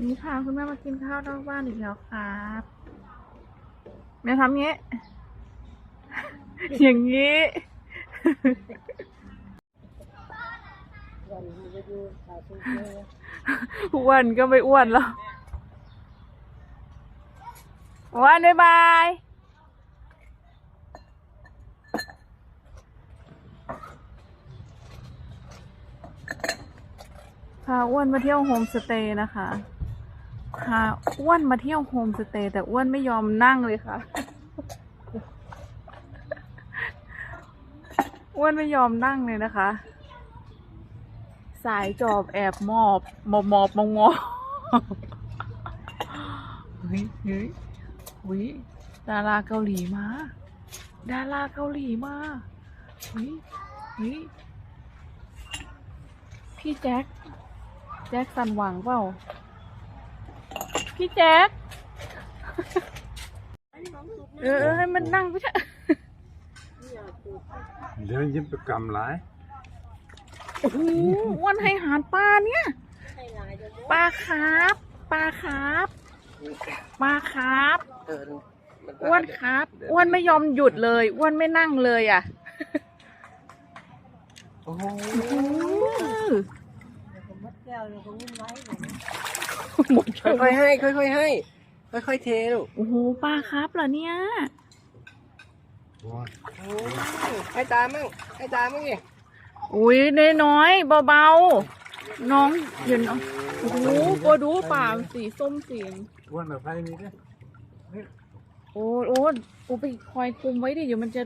วันนี้พาคุณแม่มากินข้าวนอกบ้านอีกแล้วครับแม่ทำเงี้ยอย่างงี้อ้วนก็ไม่อ้วนแล้วอ้วนบ๊ายบายพาอ้วนมาเที่ยวโฮมสเตย์นะคะ พาอ้วนมาเที่ยวโฮมสเตย์แต่อ้วนไม่ยอมนั่งเลยค่ะ อ้วนไม่ยอมนั่งเลยนะคะ สายจอบแอบมอบมอบมอบมองมอบเฮ้ยเฮ้ยเฮ้ยดาราเกาหลีมา ดาราเกาหลีมาเฮ้ยเฮ้ยพี่แจ็ค แจ็คสันหวังเปล่า พี่แจ็คเออเออให้มันนั่งไปเถอะเดี๋ยวยิ้มไปกำไรโอ้โหอ้วนให้อาหารปลาเนี่ยปลาครับปลาครับปลาครับเออมันก็อ้วนครับอ้วนไม่ยอมหยุดเลยอ้วนไม่นั่งเลยอะโอ้โห หมดค่อยๆให้ ค่อยๆให้ ค่อยๆเทลูกโอ้โหปลาครับเหรอเนี่ยโอ้ให้ตามั่งให้ตามั่งดิอุ้ยน้อยๆเบาๆน้องเห็นเอาโอ้โหโกดูปลาสีส้มสีอ้วนแบบไฟนี่เด้โอ้โอ้โอ้ไปคอยคุมไว้ดิเดี๋ยวมันจะ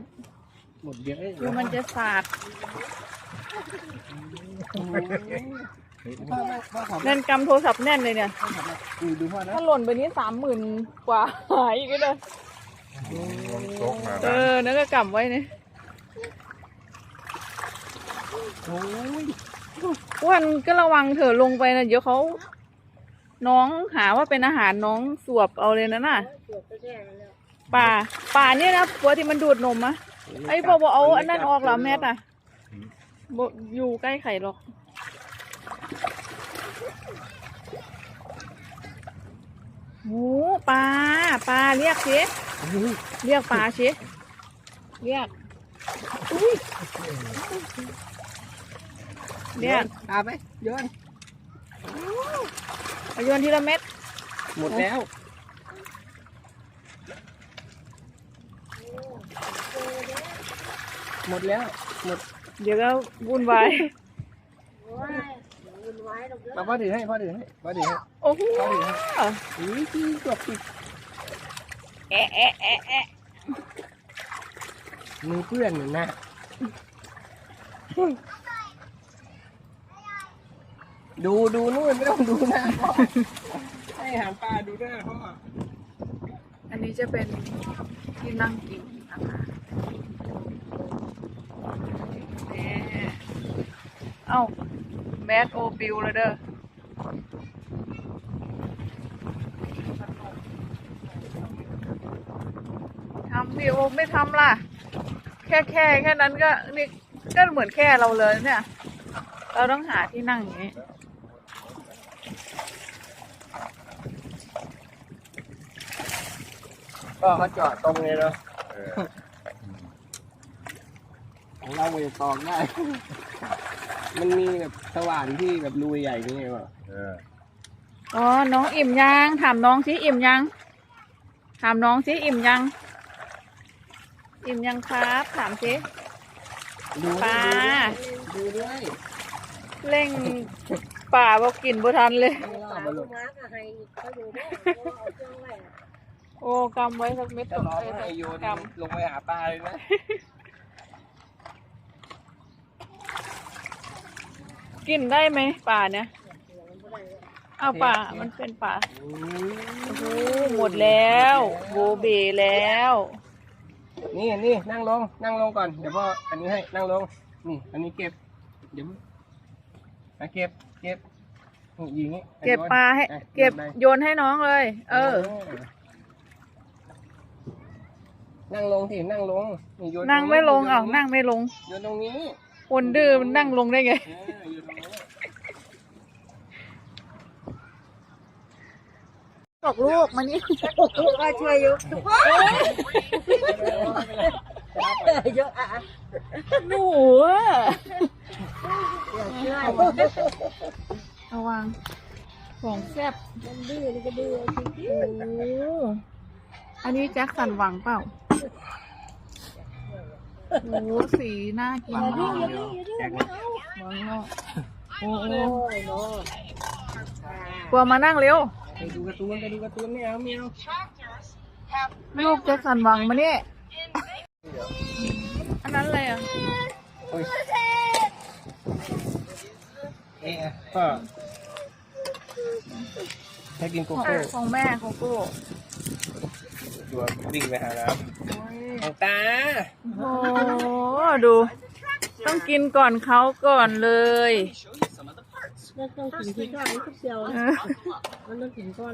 หมดเยอะเดี๋ยวมันจะสาด พ่อแม่พ่อขอแน่นกำโทรศัพท์แน่นเลยเนี่ยดูดูพ่อนะถ้าหล่นไปนี้สามหมื่นกว่าหายอีกเลยตกมาเออนั่นก็กำไว้เนี่ยโอ้ยอ้วนก็ระวังเถอะลงไปนะเดี๋ยวเขาน้องหาว่าเป็นอาหารน้องสวบเอาเลยนะน่ะป่าป่าเนี่ยนะตัวที่มันดูดนมอะไอ้บอกว่าเอาอันนั้นออกเหรอแมทอะบอยู่ใกล้ไข่หรอก โอ้ปลาปลาเรียกสิเรียกปลาสิเรียกอุ้ยเรียกตาไปโยนโยนทีละเม็ดหมดแล้วหมดแล้วหมดเดี๋ยวก็วุ่นวาย มาพ่อถือให้พ่อถือให้พ่อถือให้ โอ้โหพ่อถือให้อุ้ยที่จบติดแอะแอะแอะแอะมือเพื่อนเหมือนนะดูดูนู่นไม่ต้องดูหน้าพ่อให้อาหารปลาดูหน้าพ่ออันนี้จะเป็นที่นั่งกินนะคะแหมเอ้า แมสโอปิวเลยเด้อทำดิโอไม่ทำล่ะ แค่แค่แค่นั้นก็นี่ก็เหมือนแค่เราเลยเนี่ย เราต้องหาที่นั่งอย่างนี้ก็เขาจอดตรงเลยเนาะของเราไปตองได้ มันมีแบบสว่านที่แบบรูใหญ่นี่ไงวะเอออ๋อ น้องอิ่มยัง ถามน้องสิอิ่มยัง ถามน้องสิอิ่มยัง อิ่มยังครับ ถามสิดูปลาดูด้วยเร่งป่าบอกกินบ่ทันเลยไม่รอดมาหลุดโอ้กำไว้สักเม็ดจะตกร้องเลยให้โยนกลงไปหาปลาเลยนะ กินได้ไหมป่าเนี่ยเอาป่ามันเป็นป่าโอ้โหหมดแล้วโบเบแล้ว นี่นี่นั่งลง นั่งลงก่อน เดี๋ยวพ่ออันนี้ให้นั่งลง นี่อันนี้เก็บ เดี๋ยวมาเก็บเก็บนี่ยิงนี้เก็บปลาให้ อะเก็บไปโยนให้น้องเลย เออ นั่งลงสินั่งลงนี่โยนนั่งไม่ลงโยนเอ้าตรนั่งไม่ลง โยนตรงนี้คนดื้อมันนั่งลงได้ไง เออโยนตรงนี้ บอกลูกมานี่ก็ช่วยยกทุกคนยกอะหนูอะช่วยระวังของแซ่บมันดื้อนี่ก็ดื้อจริงโอ้อันนี้แจ็คสันหวังเปล่าโอ้สีน่ากินมากแจกเลยหวังเนาะโอ้โหๆโอ้ยเนาะกลัวมานั่งเร็ว ไปดูการ์ตูนไปดูการ์ตูนไม่เอาไม่เอาลูกแจ็คสันหวังมาเนี่ยอันนั้นอะไรอะโอ้ยเอ๊ะก็ให้กินโกของโก้ของแม่ของกูตัววิ่งไปหาน้ำของตาโอ้โหดู ต้องกินก่อนเขาก่อนเลย แล้วต้องกินที่ก้อนนี้ทุกเดียวมันต้องกินก้อน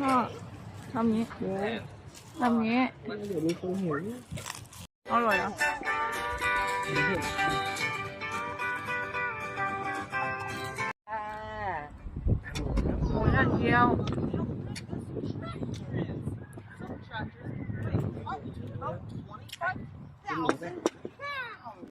พ่อทำนี้ทำนี้เดี๋ยวมีคนเห็นอร่อยเหรออ่าหมูย่างเกี๊ยวกินหมูไป